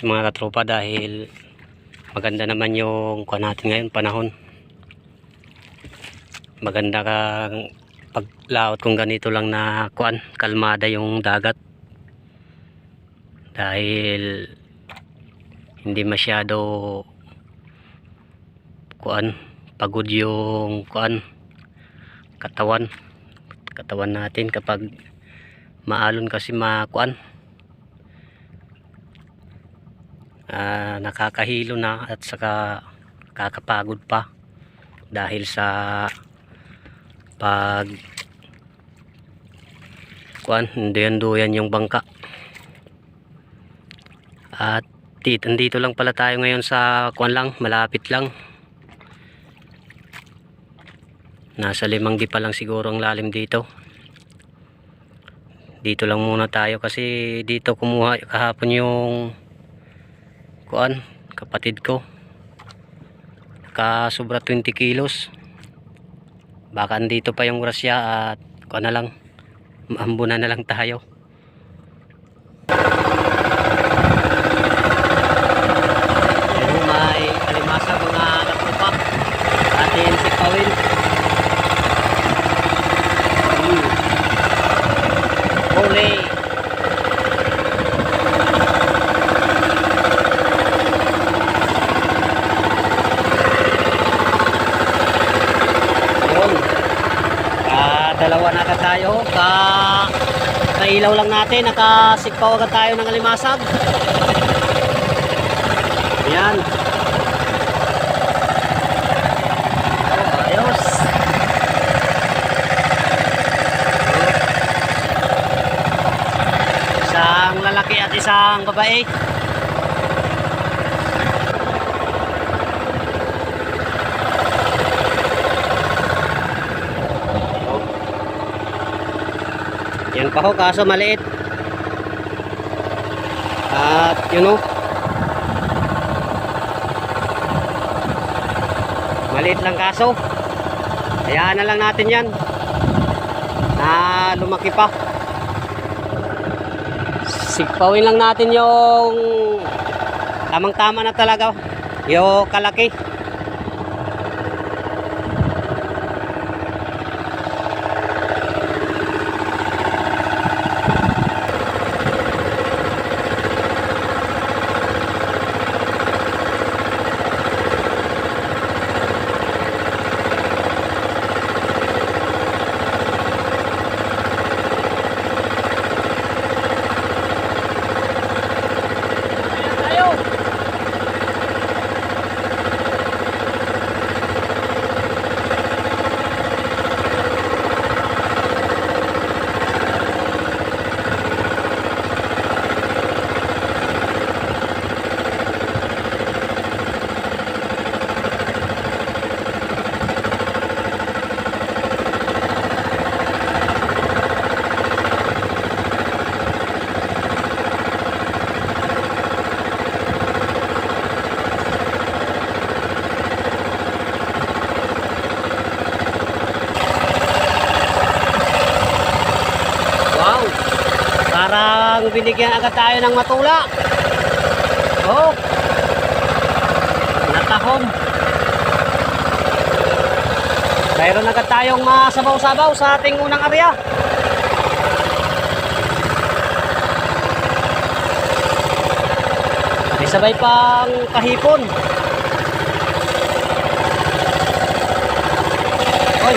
ayos mga katropa dahil maganda naman yung kuha natin ngayon panahon. Maganda kang paglaot kung ganito lang na kuan kalmada yung dagat. Dahil hindi masyado kuan pagod yung kuan katawan. Katawan natin kapag maalon kasi makuan ah, nakakahilo na at saka kakapagod pa dahil sa pag kuan duyan-duyan yung bangka. At dito, dito lang pala tayo ngayon sa kuan lang malapit lang. Nasa limang di pa lang siguro ang lalim dito. Dito lang muna tayo kasi dito kumuha kahapon yung kuan kapatid ko. Nakasobra 20 kilos. Baka andito pa yung grasya at kuan na lang maambunan na lang tayo pero may alimasa mga katropa atin sikawin Hmm. Huli. Yun. Ah, dalawa na agad tayo. Ka kailaw lang natin. Nakasigpaw agad tayo ng alimasag. Yan. Oh, ayos. Isang lalaki at isang babae. Yan pa ho, kaso maliit. At yun o. Maliit lang kaso. Hayaan na lang natin yan. Na lumaki pa sigpawin lang natin yung tamang tama na talaga yung kalaki wow parang binigyan agad tayo ng matula. Oh. Natahom mayroon agad tayong masabaw-sabaw sa ating unang area. May sabay pang kahipon. Oy,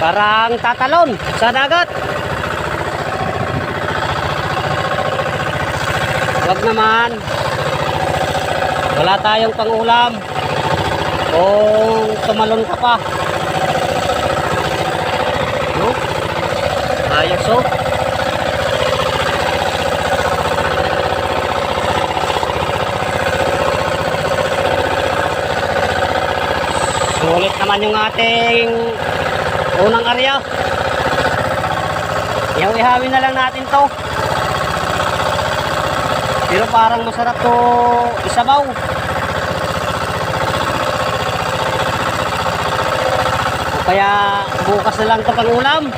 parang tatalon sa dagat Wag naman. Wala tayong pangulam. Kung tumalon ka pa. No? Ayos oh. Sulit naman yung ating unang area. Ihaw-ihawin na lang natin to. Pero parang masarap to isabaw. O kaya bukas na lang to pang ulam.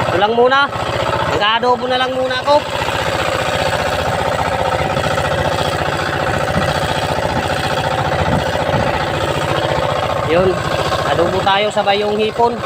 Ito lang muna. Nag-adobo na lang muna ako. Yun. Adobo tayo sa bayong hipon.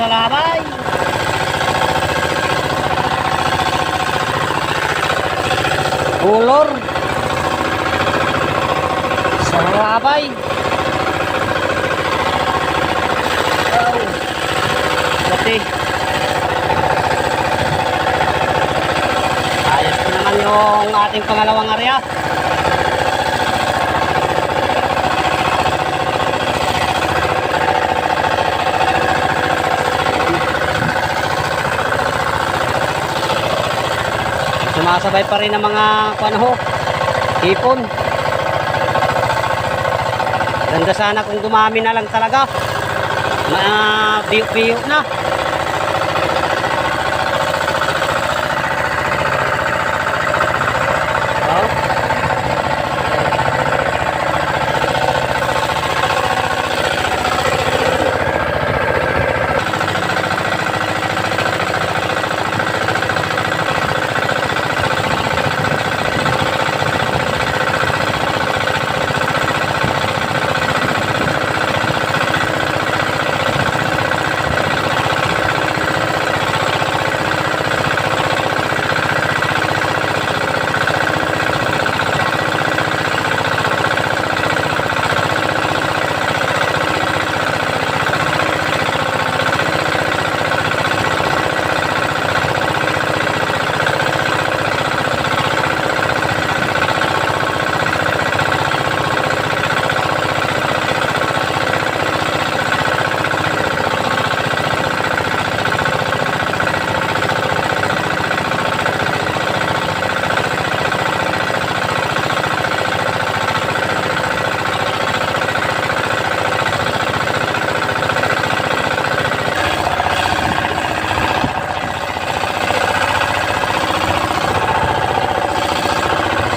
Salabay. Ulor. Salabay. Oh. Pati. Ayos ko naman yung ating pangalawang area. Sumasabay pa rin ang mga ano ho, hipon. Ganda sana kung dumami na lang talaga. Na biyo-biyo na. Oh.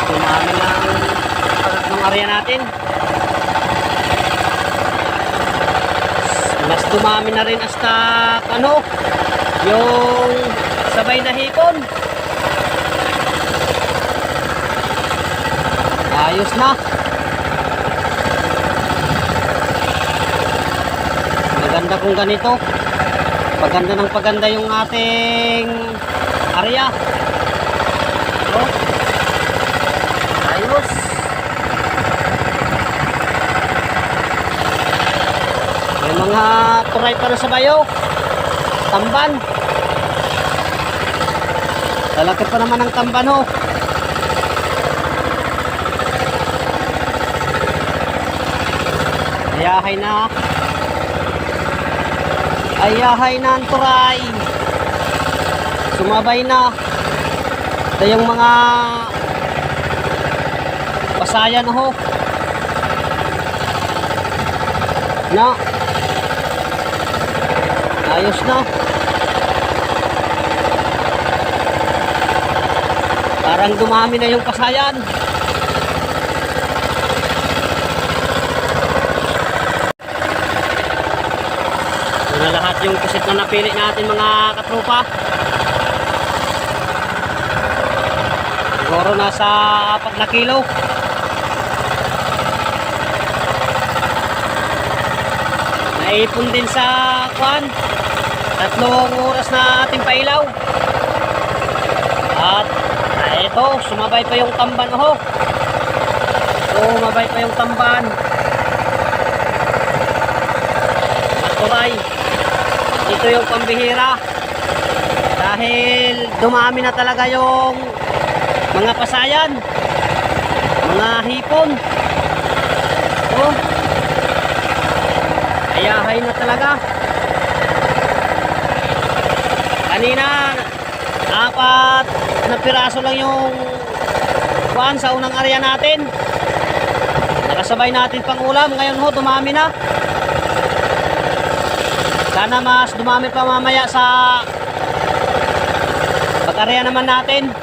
Dumami ng ng area natin. Mas dumami na rin hasta ano, yung sabay na hipon. Ayos na. Maganda kung ganito. Paganda ng paganda yung ating area. Oh. Ayos. May mga turay rin sa bayo. Tamban. Lalaki pa naman ang tamban ho. Ayahay na. Ayahay na ang turay. Sumabay na. Ito yung mga pasayan ho. Na. Ayos na. Parang dumami na yung pasayan. Ito na lahat yung kusit na napili natin mga katropa. Siguro nasa 4 na kilo. Naipon din sa kwan. Tatlong oras na ating pailaw. At ito, sumabay pa yung tamban ho. Sumabay pa yung tamban. Maturay. Ito yung pambihira. Dahil dumami na talaga yung mga pasayan. Mga hipon. Oh. Ayahay na talaga. Kanina, apat na piraso lang yung kuhan sa unang area natin. Nakasabay natin pang ulam. Ngayon ho, dumami na. Sana mas dumami pa mamaya sa pag-area naman natin.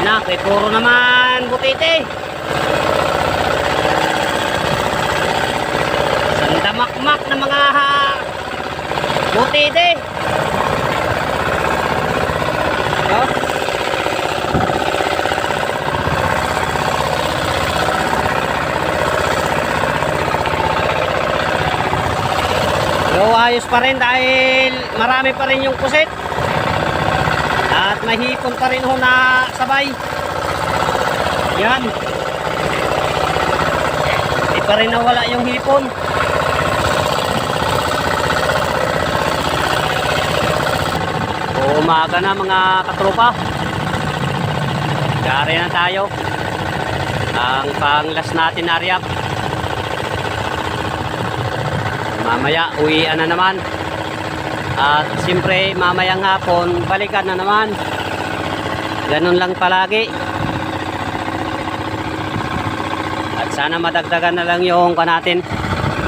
Okay, puro naman butite. Sandamakmak na mga ha, butite. Oh. Pero ayos pa rin dahil marami pa rin yung kusit. At mahipon pa rin ho na sabay. Yan. Di pa rin nawala yung hipon. Umaga na mga katropa. Dari na tayo. Ang panglas natin Ariap. Mamaya uwian na naman. At siyempre mamayang hapon balikan na naman. Ganun lang palagi. At sana madagdagan na lang yung kanatin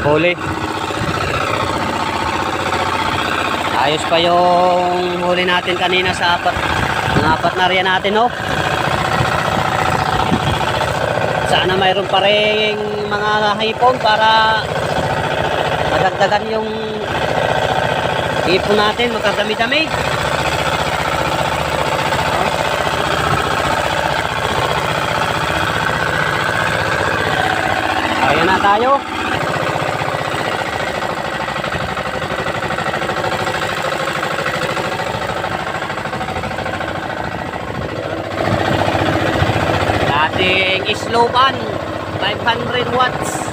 huli. Ayos pa yung huli natin kanina sa apat. Ang apat na riyan natin, oh. Sana mayroon pa rin mga hipon para madagdagan yung ipon natin, magkadami-dami. Ayan na tayo. Dating slow pan, 500 watts.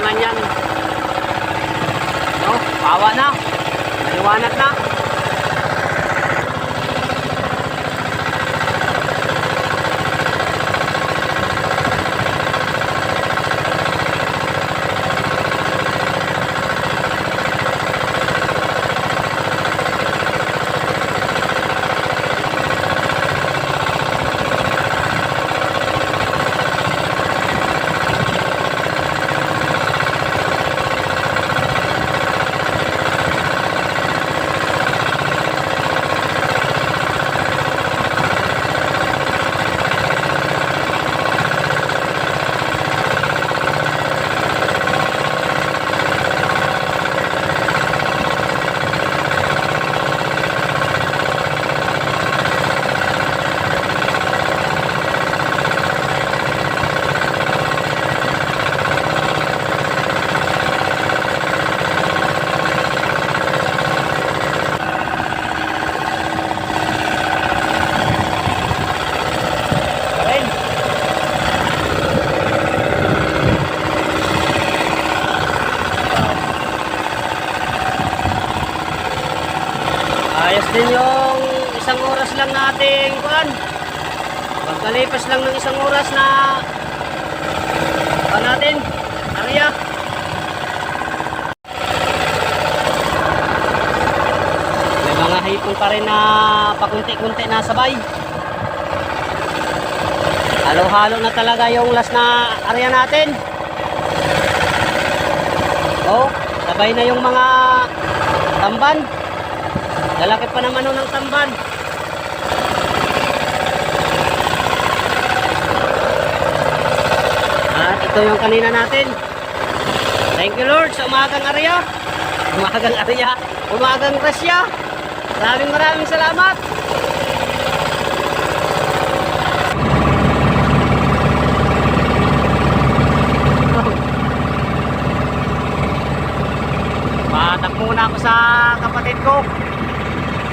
Timbangan yan. No, pawa na. Maliwanag na. Ayun. Din yung isang oras lang nating kuan. Pagkalipas lang ng isang oras na kuan natin, area. May mga hipon pa rin na pakunti-kunti na sabay. Halo-halo na talaga yung last na area natin. Oh, sabay na yung mga tamban. Lalaki pa naman nun ng tamban. At ito yung kanina natin. Thank you Lord sa umagang area. Umagang area. Umagang grasya. Maraming maraming salamat. Patak muna ako sa kapatid ko.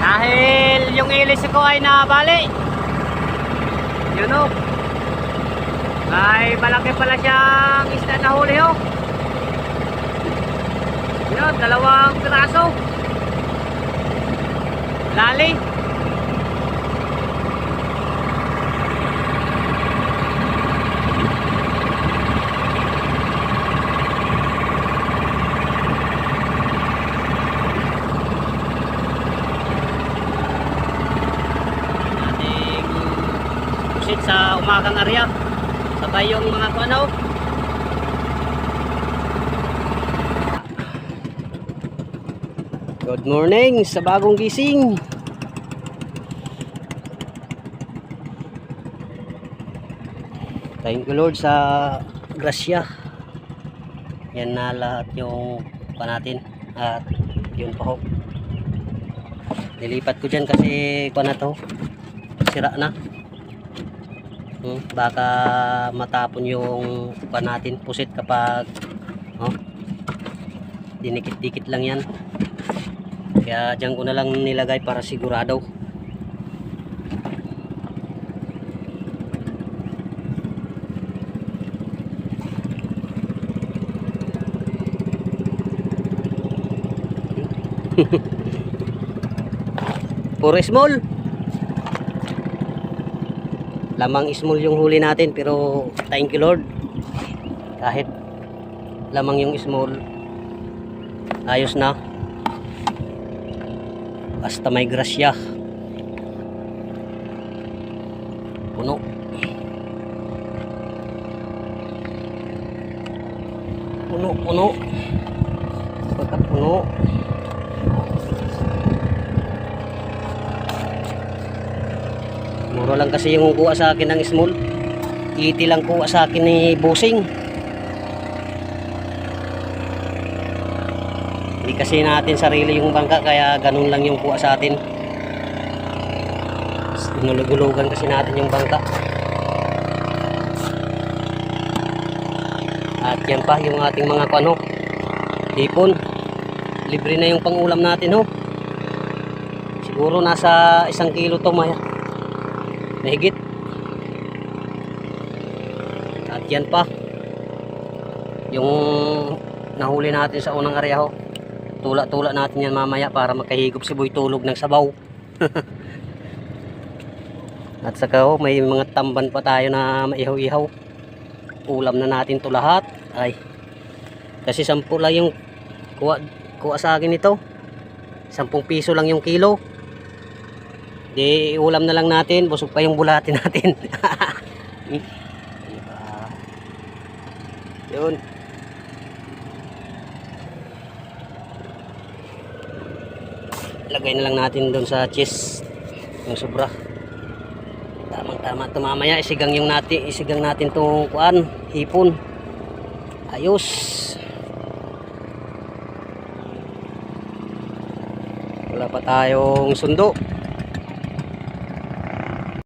Dahil yung ilis ko ay nabali. Yun o. Ay malaki pala siyang isda na huli o. Yun, dalawang piraso. Lali. Bakang area. Sabay yung mga kuano. Good morning sa bagong gising. Thank you Lord sa grasya. Yan na lahat yung pa natin at yun pa ho. Nilipat ko dyan kasi pa ano na to. Sira na. Hmm, baka matapon yung pa natin pusit kapag oh, dinikit-dikit lang yan. Kaya dyan ko na lang nilagay para sigurado. Puro small. Lamang small yung huli natin pero thank you Lord. Kahit lamang yung small ayos na. Basta may grasya. Mura lang kasi yung kuha sa akin ng small. Iti lang kuha sa akin ni Busing. Hindi kasi natin sarili yung bangka kaya ganun lang yung kuha sa atin. Nulugulugan kasi natin yung bangka. At yan pa yung ating mga ano, hipon. Libre na yung pangulam natin ho. Siguro nasa isang kilo to maya. Mahigit. At yan pa. Yung nahuli natin sa unang area ho. Tula-tula natin yan mamaya para makahigop si Boy tulog ng sabaw. At saka ho, may mga tamban pa tayo na maihaw-ihaw. Ulam na natin to lahat. Ay. Kasi 10 lang yung kuha, kuha sa akin ito. 10 piso lang yung kilo. Di ulam na lang natin, busog pa yung bulati natin. Yun. Lagay na lang natin doon sa chest yung sobra. Tamang tama ito mamaya isigang yung natin, isigang natin tong kuan, hipon. Ayos. Wala pa tayong sundo.